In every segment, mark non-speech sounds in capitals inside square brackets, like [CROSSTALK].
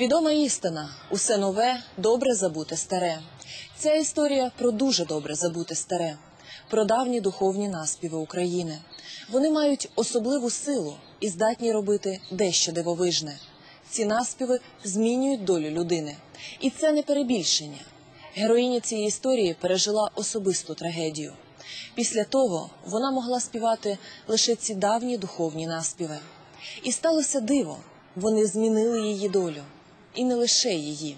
Відома істина: усе нове добре забуте старе. Ця історія про дуже добре забуте старе, про давні духовні наспіви України. Вони мають особливу силу і здатні робити дещо дивовижне. Ці наспіви змінюють долю людини, і це не перебільшення. Героїня цієї історії пережила особисту трагедію. Після того вона могла співати лише ці давні духовні наспіви. І сталося диво. Вони змінили її долю, і не лише її.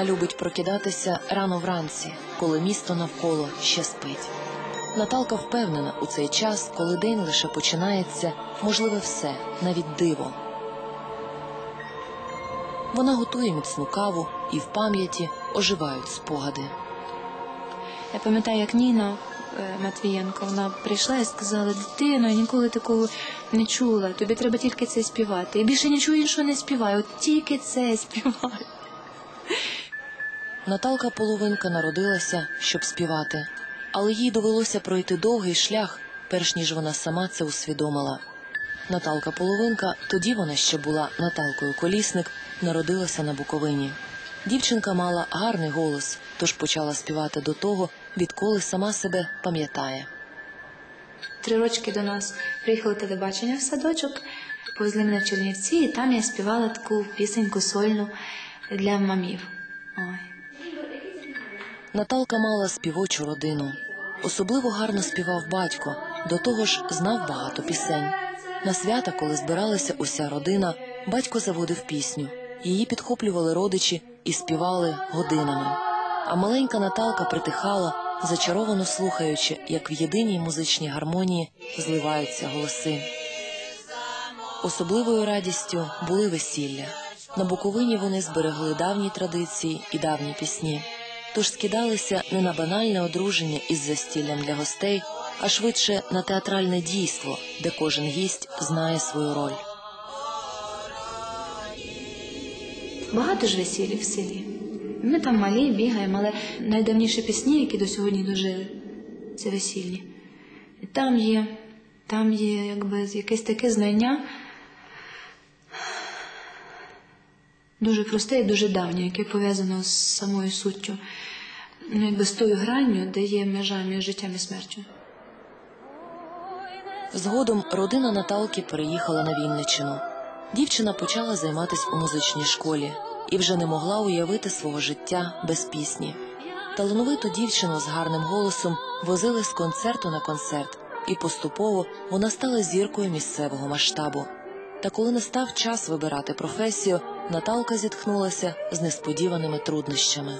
Вона любить прокидатися рано вранці, коли місто навколо ще спить. Наталка впевнена у цей час, коли день лише починається, можливе все, навіть диво. Вона готує міцну каву і в пам'яті оживають спогади. Я пам'ятаю, як Ніна е, Матвієнко, вона прийшла і сказала: дитино, я ніколи такого не чула. Тобі треба тільки це співати. І більше нічого іншого не співаю, от тільки це співаю. Наталка половинка народилася, щоб співати, але їй довелося пройти довгий шлях, перш ніж вона сама це усвідомила. Наталка половинка, тоді вона ще була Наталкою Колісник, народилася на Буковині. Дівчинка мала гарний голос, тож почала співати до того, відколи сама себе пам'ятає. Три рочки до нас приїхало телебачення в садочок, повезли мене в Чернівці, і там я співала таку пісеньку сольну для мамів. Ой. Наталка мала співочу родину. Особливо гарно співав батько, до того ж знав багато пісень. На свята, коли збиралася уся родина, батько заводив пісню. Її підхоплювали родичі і співали годинами. А маленька Наталка притихала, зачаровано слухаючи, як в єдиній музичній гармонії зливаються голоси. Особливою радістю були весілля. На Буковині вони зберегли давні традиції і давні пісні. Тож скидалися не на банальне одруження із застіллям для гостей, а швидше на театральне дійство, де кожен гість знає свою роль. Багато ж весіль в селі. Ми там малі бігаємо, але найдавніші пісні, які до сьогодні дожили, це весільні. І там є, там є якби якесь таке знання дуже просте і дуже давнє, яке пов'язано з самою суттю, ну, якби з тою гранню, де є межа між життям і смертю. Згодом родина Наталки переїхала на Вінниччину. Дівчина почала займатися у музичній школі і вже не могла уявити свого життя без пісні. Талановиту дівчину з гарним голосом возили з концерту на концерт, і поступово вона стала зіркою місцевого масштабу. Та коли настав час вибирати професію, Наталка зіткнулася з несподіваними труднощами.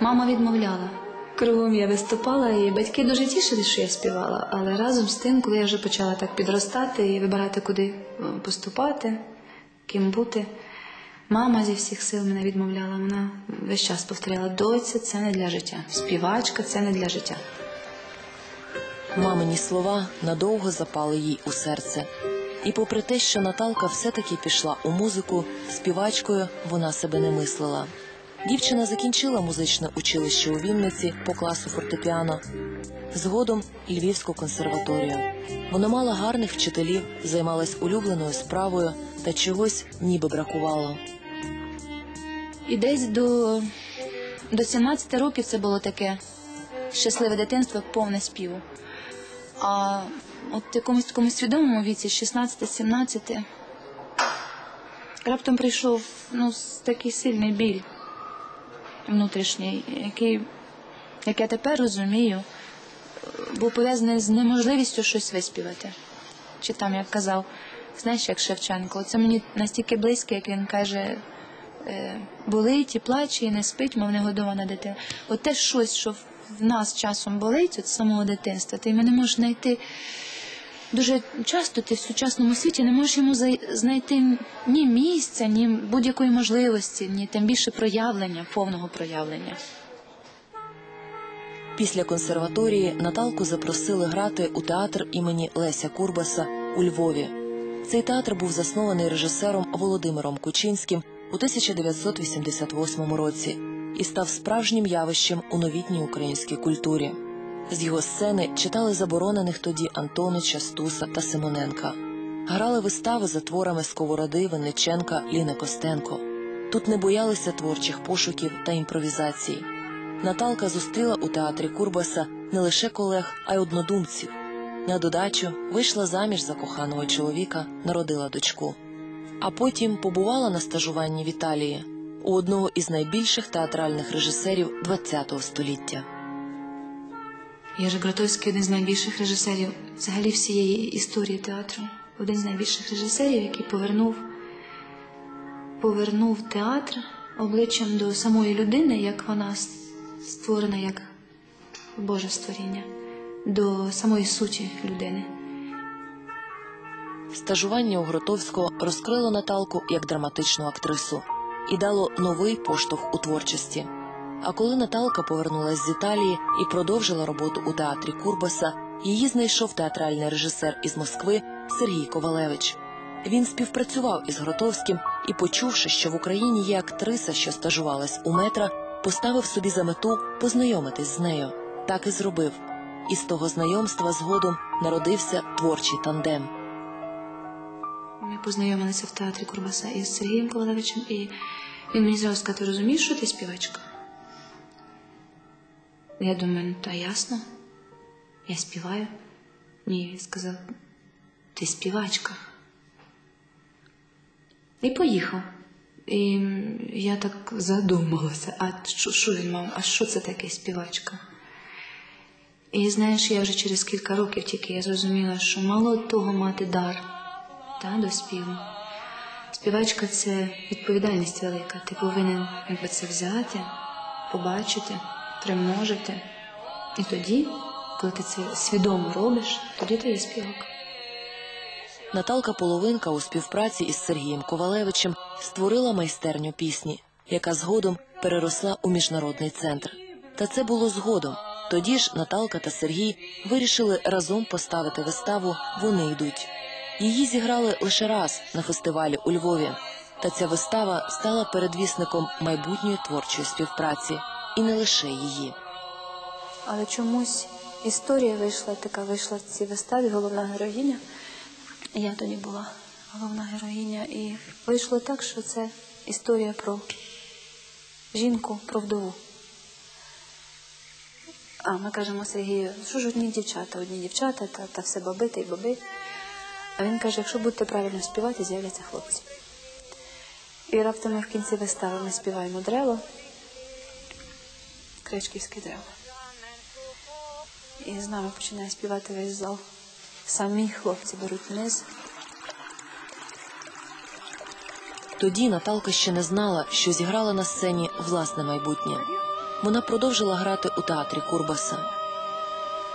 Мама відмовляла. Кругом я виступала, і батьки дуже тішили, що я співала. Але разом з тим, коли я вже почала так підростати і вибирати, куди е, поступати, ким бути, мама зі всіх сил мене відмовляла. Вона весь час повторяла: доця, це не для життя. Співачка це не для життя. Мамині слова надовго запали їй у серце. І попри те, що Наталка все-таки пішла у музику, співачкою вона себе не мислила. Дівчина закінчила музичне училище у Вінниці по класу фортепіано, згодом Львівську консерваторію. Вона мала гарних вчителів, займалась улюбленою справою та чогось ніби бракувало. І десь до, до 17 років це було таке щасливе дитинство, повне співу. А от якомусь такому свідомому віці, 16-17, раптом прийшов ну, такий сильний біль внутрішній, який, як я тепер розумію, був пов'язаний з неможливістю щось виспівати. Чи там, як казав знаєш, як Шевченко. Це мені настільки близьке, як він каже, е, болить і плаче, і не спить, мов негодована дитина. От те щось, що в нас часом болить от самого дитинства, ти йому не можеш знайти. Дуже часто ти в сучасному світі не можеш йому знайти ні місця, ні будь-якої можливості, ні тим більше проявлення, повного проявлення. Після консерваторії Наталку запросили грати у театр імені Леся Курбаса у Львові. Цей театр був заснований режисером Володимиром Кучинським у 1988 році і став справжнім явищем у новітній українській культурі. З його сцени читали заборонених тоді Антонича, Стуса та Симоненка. Грали вистави за творами Сковороди, Винниченка, Ліни Костенко. Тут не боялися творчих пошуків та імпровізацій. Наталка зустріла у театрі Курбаса не лише колег, а й однодумців. На додачу вийшла заміж за коханого чоловіка, народила дочку. А потім побувала на стажуванні в Італії у одного із найбільших театральних режисерів ХХ століття. Єrzy Гротовський один з найбільших режисерів взагалі всієї історії театру. Один з найбільших режисерів, який повернув, повернув театр обличчям до самої людини, як вона створена як Боже створіння, до самої суті людини. Стажування у Гротовського розкрило Наталку як драматичну актрису і дало новий поштовх у творчості. А коли Наталка повернулась з Італії і продовжила роботу у театрі Курбаса, її знайшов театральний режисер із Москви Сергій Ковалевич. Він співпрацював із Гротовським і, почувши, що в Україні є актриса, що стажувалась у метра, поставив собі за мету познайомитись з нею. Так і зробив. І з того знайомства згодом народився творчий тандем. Ми познайомилися в театрі Курбаса із Сергієм Ковалевичем, і він мені зразу сказав, ти розумієш, що ти співачка? Я думаю, ну та ясно. Я співаю. Ні, він сказав, ти співачка. І поїхав. І я так задумалася, а що, він мав, а що це таке співачка? І знаєш, я вже через кілька років тільки я зрозуміла, що мало того мати дар та, до співу. Співачка це відповідальність велика. Ти повинен якби це взяти, побачити, примножити. І тоді, коли ти це свідомо робиш, тоді ти є співак. Наталка Половинка у співпраці із Сергієм Ковалевичем створила майстерню пісні, яка згодом переросла у міжнародний центр. Та це було згодом. Тоді ж Наталка та Сергій вирішили разом поставити виставу Вони йдуть. Її зіграли лише раз на фестивалі у Львові. Та ця вистава стала передвісником майбутньої творчої співпраці, і не лише її. Але чомусь історія вийшла така, вийшла в цій виставі, головна героїня. Я тоді була головна героїня, і вийшло так, що це історія про жінку, про вдову. А ми кажемо Сергію, що ж одні дівчата, одні дівчата, та, та все баби та й баби. А він каже, якщо будете правильно співати, з'являться хлопці. І раптом ми в кінці вистави ми співаємо древо, кричківське древо. І з нами починає співати весь зал. Самі хлопці беруть вниз. Тоді Наталка ще не знала, що зіграла на сцені власне майбутнє. Вона продовжила грати у театрі Курбаса.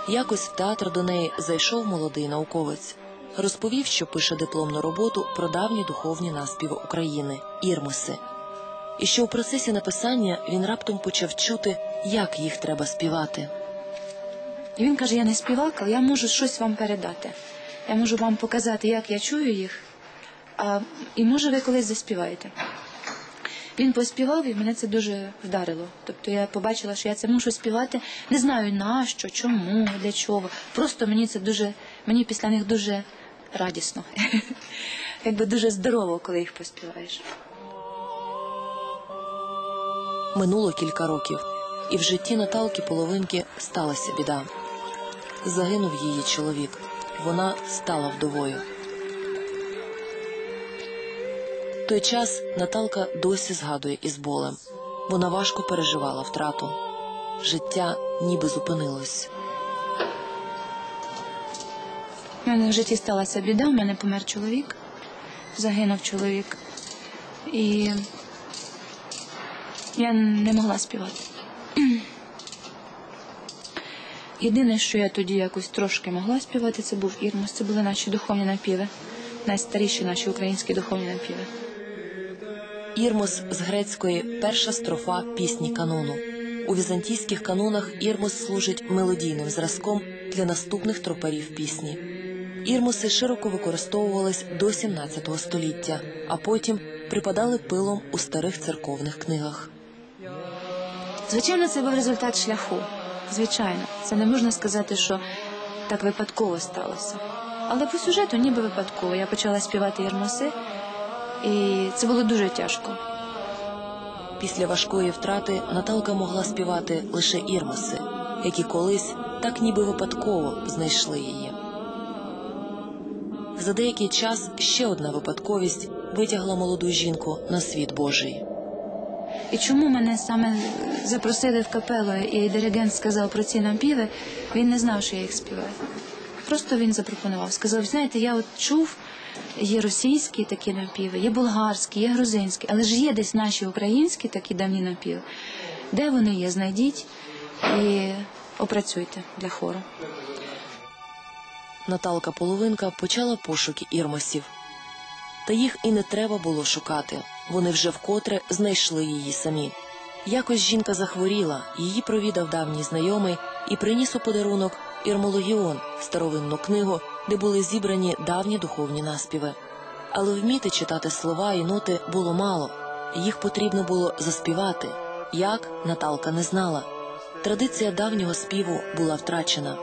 Якось в театр до неї зайшов молодий науковець. Розповів, що пише дипломну роботу про давні духовні наспіви України ірмиси. І що у процесі написання він раптом почав чути, як їх треба співати. І він каже: я не співак, але я можу щось вам передати. Я можу вам показати, як я чую їх, а, і може ви колись заспіваєте. Він поспівав, і мене це дуже вдарило. Тобто я побачила, що я це можу співати. Не знаю нащо, чому, для чого. Просто мені це дуже, мені після них дуже радісно. [LAUGHS] Якби дуже здорово, коли їх поспіваєш. Минуло кілька років, і в житті Наталки Половинки сталася біда. Загинув її чоловік. Вона стала вдовою. Той час Наталка досі згадує із болем. Вона важко переживала втрату. Життя ніби зупинилось. У мене в житті сталася біда, у мене помер чоловік. загинув чоловік. І я не могла співати. Єдине, що я тоді якось трошки могла співати, це був Ірмос. Це були наші духовні напіви, найстаріші наші українські духовні напіви. Ірмос з грецької перша строфа пісні канону. У візантійських канонах ірмос служить мелодійним зразком для наступних тропарів пісні. Ірмоси широко використовувались до 17 століття, а потім припадали пилом у старих церковних книгах. Звичайно, це був результат шляху. Звичайно, це не можна сказати, що так випадково сталося. Але по сюжету ніби випадково. Я почала співати Єрмоси, і це було дуже тяжко. Після важкої втрати Наталка могла співати лише ірмоси, які колись так ніби випадково знайшли її. За деякий час ще одна випадковість витягла молоду жінку на світ Божий. І чому мене саме запросили в капелу, і диригент сказав про ці напіви, він не знав, що я їх співаю. Просто він запропонував. Сказав, знаєте, я от чув, є російські такі напіви, є болгарські, є грузинські, але ж є десь наші українські такі давні напіви. Де вони є, знайдіть і опрацюйте для хору. Наталка Половинка почала пошуки ірмосів. Та їх і не треба було шукати. Вони вже вкотре знайшли її самі. Якось жінка захворіла, її провідав давній знайомий і приніс у подарунок ірмологіон, старовинну книгу, де були зібрані давні духовні наспіви. Але вміти читати слова і ноти було мало. Їх потрібно було заспівати. Як Наталка не знала. Традиція давнього співу була втрачена.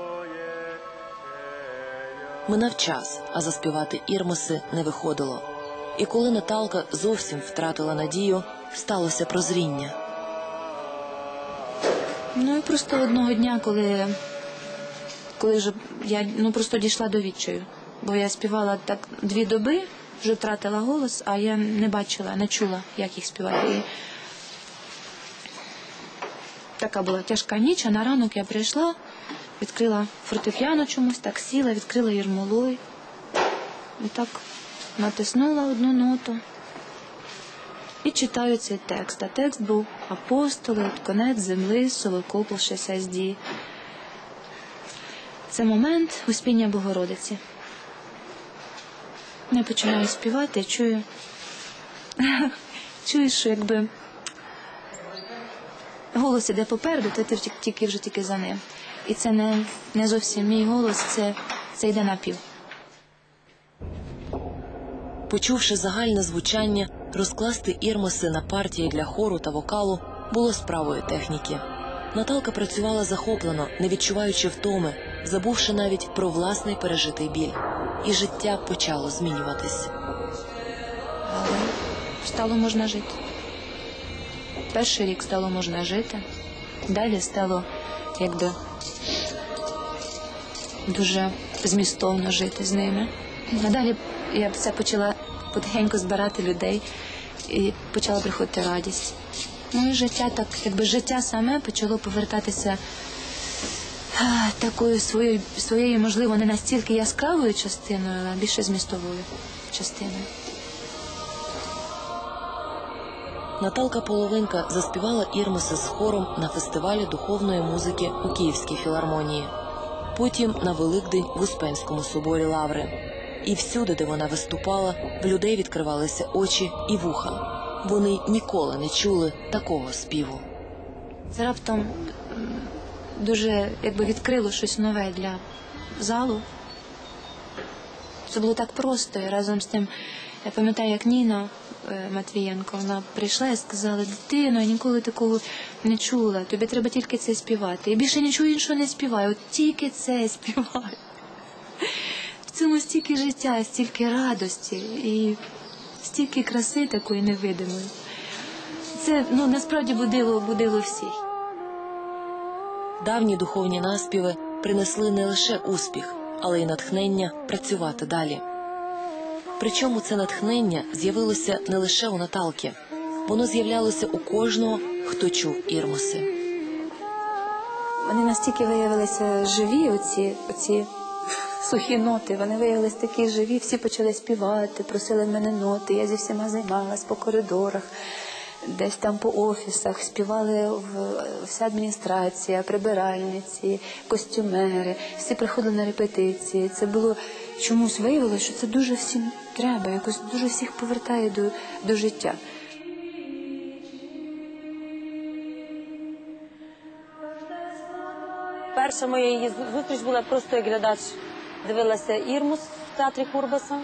Минав час, а заспівати ірмоси не виходило. І коли Наталка зовсім втратила надію, сталося прозріння. Ну і просто одного дня, коли, коли вже я ну, просто дійшла до відчаю, бо я співала так дві доби, вже втратила голос, а я не бачила, не чула, як їх співати. Така була тяжка ніч, а на ранок я прийшла, відкрила фортепіано чомусь, так сіла, відкрила єрмолой. І так натиснула одну ноту. І читаю цей текст. А текст був апостоли, конець земли, совокоплавши сазді. Це момент успіння Богородиці. Я починаю співати і чую, [LAUGHS] чую, що якби голос іде попереду, то ти тільки вже тільки за ним. І це не, не зовсім мій голос, це, це йде напів. Почувши загальне звучання, розкласти ірмоси на партії для хору та вокалу було справою техніки. Наталка працювала захоплено, не відчуваючи втоми, забувши навіть про власний пережитий біль. І життя почало змінюватись. Але стало можна жити. Перший рік стало можна жити, далі стало якби дуже змістовно жити з ними. А далі я все почала потихеньку збирати людей і почала приходити радість. Ну і життя так, якби життя саме почало повертатися такою своєю, своєю, можливо, не настільки яскравою частиною, а більше змістовою частиною. Наталка Половинка заспівала ірмоси з хором на фестивалі духовної музики у Київській філармонії, потім на Великдень в Успенському соборі Лаври. І всюди, де вона виступала, в людей відкривалися очі і вуха. Вони ніколи не чули такого співу. Це раптом дуже якби відкрило щось нове для залу. Це було так просто. І разом з тим, я пам'ятаю, як Ніна е, Матвієнко, вона прийшла і сказала, дитино, я ніколи такого не чула. Тобі треба тільки це співати. І більше нічого іншого не співаю, от тільки це співаю. Цьому стільки життя, стільки радості і стільки краси такої невидимої. Це ну насправді будило, будило всіх. Давні духовні наспіви принесли не лише успіх, але й натхнення працювати далі. Причому це натхнення з'явилося не лише у Наталки, воно з'являлося у кожного, хто чув ірмоси. Вони настільки виявилися живі, оці, оці сухі ноти. Вони виявилися такі живі, всі почали співати, просили мене ноти. Я зі всіма займалась по коридорах, десь там по офісах, співали вся адміністрація, прибиральниці, костюмери. Всі приходили на репетиції. Це було чомусь виявилося, що це дуже всім треба, якось дуже всіх повертає до, до життя. Перша моя її зустріч була просто як глядач. Дивилася Ірмус в театрі Курбаса.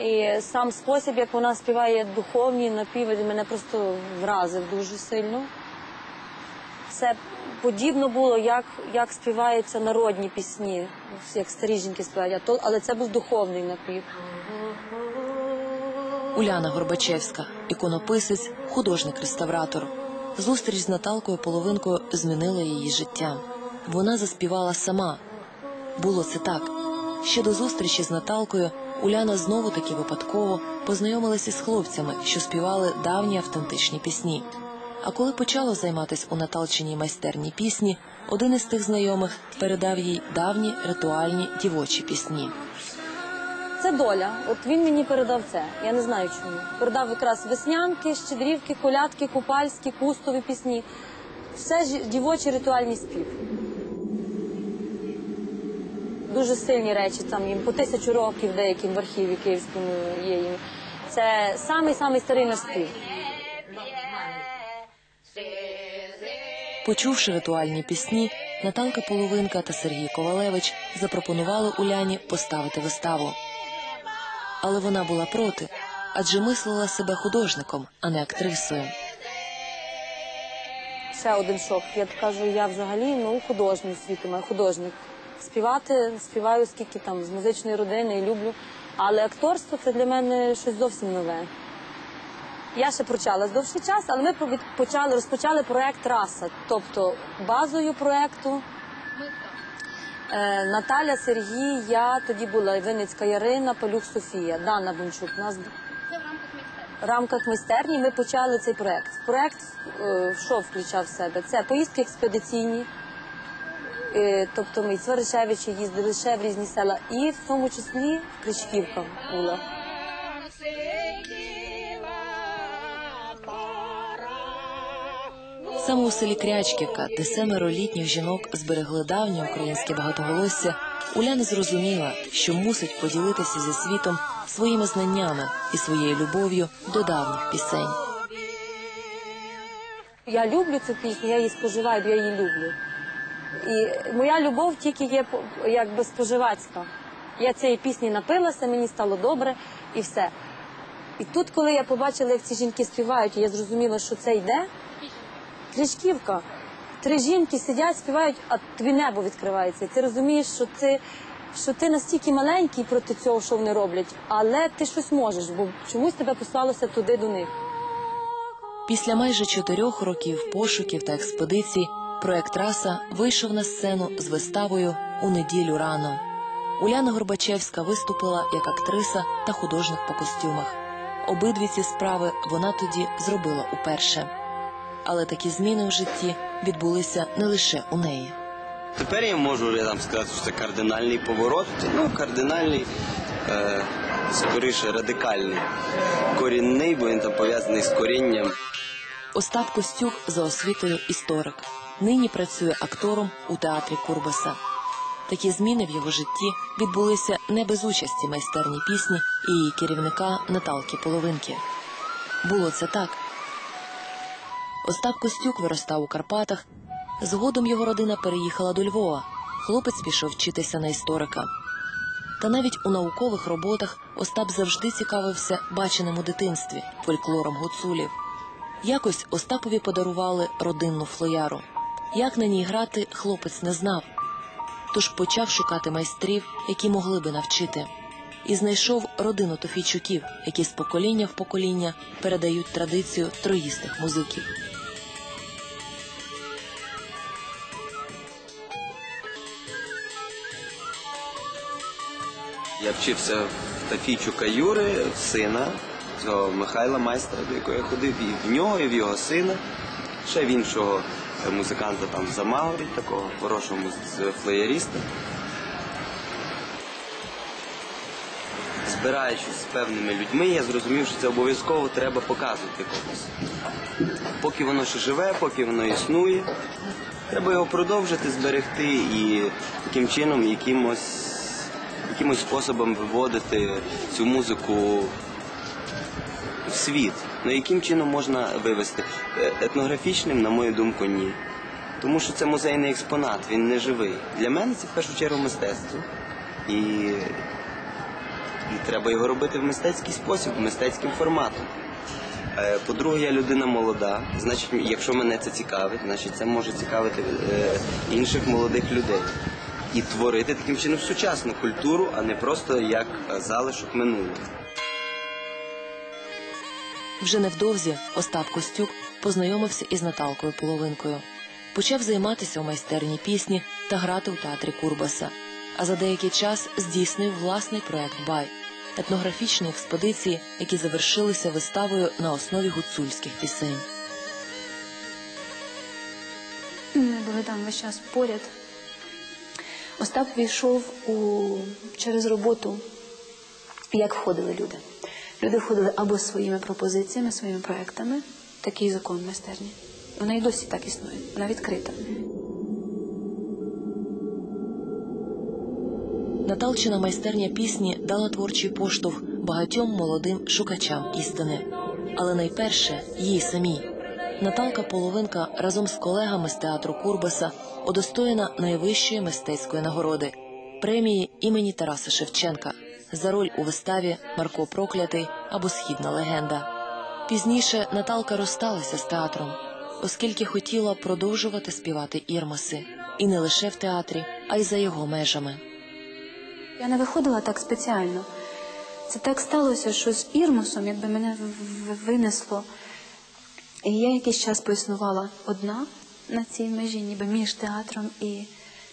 І сам спосіб, як вона співає духовні напіви, мене просто вразив дуже сильно. Це подібно було, як, як співаються народні пісні, як старі жінки співають, але це був духовний напів. Уляна Горбачевська, іконописець, художник-реставратор. Зустріч з Наталкою половинкою змінила її життя. Вона заспівала сама. Було це так. Ще до зустрічі з Наталкою Уляна знову таки випадково познайомилася з хлопцями, що співали давні автентичні пісні. А коли почала займатися у Наталчиній майстерні пісні, один із тих знайомих передав їй давні ритуальні дівочі пісні. Це доля. От він мені передав це. Я не знаю чому. Передав якраз веснянки, щедрівки, колядки, купальські, кустові пісні. Все ж дівочі ритуальні спів. Дуже сильні речі там їм по тисячу років деяким в архіві київському є їм. Це самий самий старий наш спів. Почувши ритуальні пісні, Наталка Половинка та Сергій Ковалевич запропонували Уляні поставити виставу. Але вона була проти, адже мислила себе художником, а не актрисою. Ще один шок. Я кажу, я взагалі ну, художній світу, художник. Співати співаю скільки там з музичної родини і люблю. Але акторство це для мене щось зовсім нове. Я ще провчалась довший час, але ми почали, розпочали проект Раса. Тобто базою проекту е, Наталя, Сергій, я тоді була Винницька Ярина, Палюк Софія, Дана Бунчук. Нас в рамках майстерні ми почали цей проект. Проект е, що включав в себе? Це поїздки експедиційні. Е, Тобто ми і Сваришевичі їздили ще в різні села, і в тому числі Кричківка була. Саме у селі Крячківка, де семеро літніх жінок зберегли давнє українське багатоголосся, Уляна зрозуміла, що мусить поділитися зі світом своїми знаннями і своєю любов'ю до давніх пісень. Я люблю цю пісню, я її споживаю, я її люблю. І моя любов тільки є якби споживацька. Я цієї пісні напилася, мені стало добре і все. І тут, коли я побачила, як ці жінки співають, я зрозуміла, що це йде. Кричківка. Три жінки сидять, співають, а тобі небо відкривається. Ти розумієш, що ти, що ти настільки маленький проти цього, що вони роблять, але ти щось можеш, бо чомусь тебе послалося туди до них. Після майже чотирьох років пошуків та експедицій проект Раса вийшов на сцену з виставою у неділю рано. Уляна Горбачевська виступила як актриса та художник по костюмах. Обидві ці справи вона тоді зробила уперше. Але такі зміни в житті відбулися не лише у неї. Тепер я можу я там сказати, що це кардинальний поворот. Ну, кардинальний, е, скоріше радикальний, корінний, бо він там пов'язаний з корінням. Остап Костюк за освітою історик. Нині працює актором у театрі Курбаса. Такі зміни в його житті відбулися не без участі майстерні пісні і її керівника Наталки Половинки. Було це так. Остап Костюк виростав у Карпатах. Згодом його родина переїхала до Львова. Хлопець пішов вчитися на історика. Та навіть у наукових роботах Остап завжди цікавився баченим у дитинстві фольклором гуцулів. Якось Остапові подарували родинну флояру. Як на ній грати, хлопець не знав. Тож почав шукати майстрів, які могли би навчити. І знайшов родину Тофійчуків, які з покоління в покоління передають традицію троїстих музиків. Я вчився в Тафійчука Юри, сина цього Михайла майстра, до якого я ходив, і в нього, і в його сина. Ще в іншого музиканта там в Замагорі, такого хорошого флеєріста. збираючись з певними людьми, я зрозумів, що це обов'язково треба показувати комусь. Поки воно ще живе, поки воно існує, треба його продовжити, зберегти і таким чином якимось, якимось способом виводити цю музику в світ. Ну яким чином можна вивести? Е, Етнографічним, на мою думку, ні. Тому що це музейний експонат, він не живий. Для мене це в першу чергу мистецтво. І, і треба його робити в мистецький спосіб, мистецьким форматом. Е, По-друге, я людина молода. Значить, якщо мене це цікавить, значить це може цікавити е, інших молодих людей. І творити таким чином сучасну культуру, а не просто як залишок минулого. Вже невдовзі Остап Костюк познайомився із Наталкою Половинкою. Почав займатися у майстерні пісні та грати у театрі Курбаса. А за деякий час здійснив власний проект Бай етнографічні експедиції, які завершилися виставою на основі гуцульських пісень. Ми були там весь час поряд. Остап війшов у... через роботу, як входили люди. Люди входили або своїми пропозиціями, своїми проектами, такий закон майстерні. Вона і досі так існує, вона відкрита. Наталчина майстерня пісні дала творчий поштовх багатьом молодим шукачам істини. Але найперше їй самій. Наталка Половинка разом з колегами з театру Курбаса удостоєна найвищої мистецької нагороди премії імені Тараса Шевченка за роль у виставі Марко Проклятий або Східна легенда. Пізніше Наталка розсталася з театром, оскільки хотіла продовжувати співати ірмаси і не лише в театрі, а й за його межами. Я не виходила так спеціально. Це так сталося, що з Ірмусом, якби мене винесло. І я якийсь час поіснувала одна на цій межі, ніби між театром і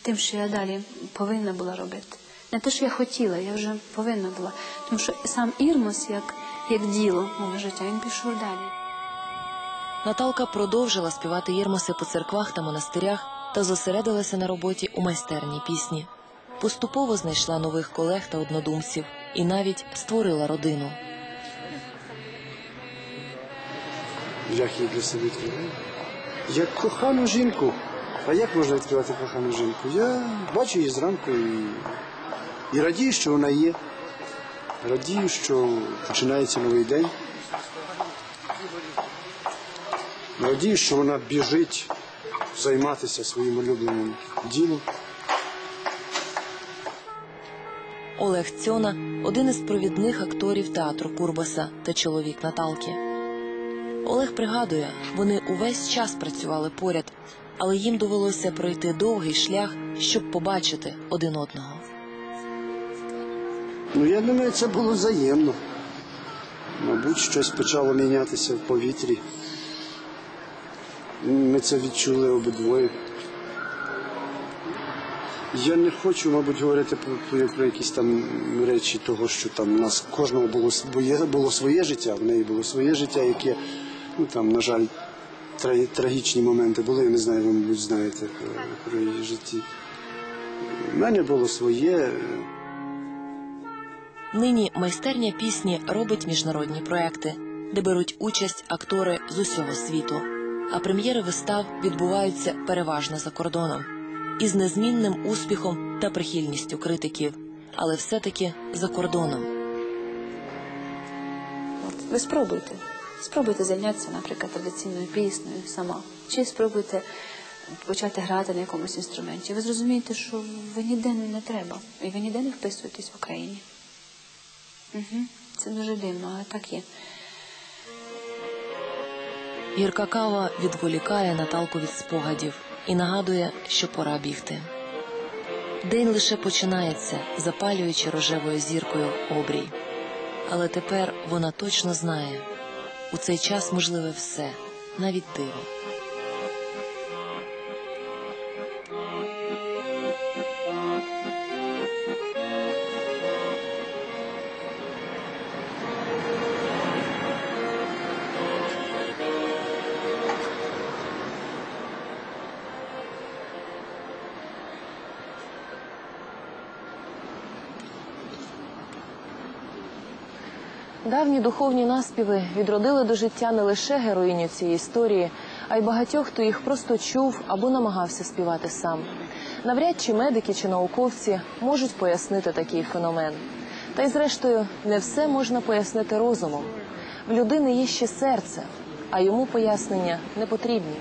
тим, що я далі повинна була робити. Не те, що я хотіла, я вже повинна була. Тому що сам Ірмус, як, як діло мого життя, він пішов далі. Наталка продовжила співати єрмоси по церквах та монастирях та зосередилася на роботі у майстерні пісні. Поступово знайшла нових колег та однодумців і навіть створила родину. Як її для себе відкриваю? Як кохану жінку. А як можна відкривати кохану жінку? Я бачу її зранку і, і радію, що вона є. Радію, що починається новий день. Радію, що вона біжить займатися своїм улюбленим ділом. Олег Цьона один із провідних акторів театру Курбаса та чоловік Наталки. Олег пригадує, вони увесь час працювали поряд, але їм довелося пройти довгий шлях, щоб побачити один одного. Ну, я думаю, це було взаємно. Мабуть, щось почало мінятися в повітрі. Ми це відчули обидвоє. Я не хочу, мабуть, говорити про, про, якісь там речі того, що там у нас кожного було своє, було своє життя, в неї було своє життя, яке, ну там, на жаль, тра- трагічні моменти були, я не знаю, ви, мабуть, знаєте про, про її житті. У мене було своє. Нині майстерня пісні робить міжнародні проекти, де беруть участь актори з усього світу. А прем'єри вистав відбуваються переважно за кордоном із незмінним успіхом та прихильністю критиків, але все-таки за кордоном. Ви спробуйте. Спробуйте зайнятися, наприклад, традиційною піснею сама. Чи спробуйте почати грати на якомусь інструменті. Ви зрозумієте, що ви ніде не треба. І ви ніде не вписуєтесь в Україні. Це дуже дивно, але так є. Гірка кава відволікає Наталку від спогадів і нагадує, що пора бігти. День лише починається, запалюючи рожевою зіркою обрій. Але тепер вона точно знає у цей час можливе все, навіть диво. Давні духовні наспіви відродили до життя не лише героїню цієї історії, а й багатьох, хто їх просто чув або намагався співати сам. Навряд чи медики чи науковці можуть пояснити такий феномен. Та й зрештою, не все можна пояснити розумом. В людини є ще серце, а йому пояснення не потрібні.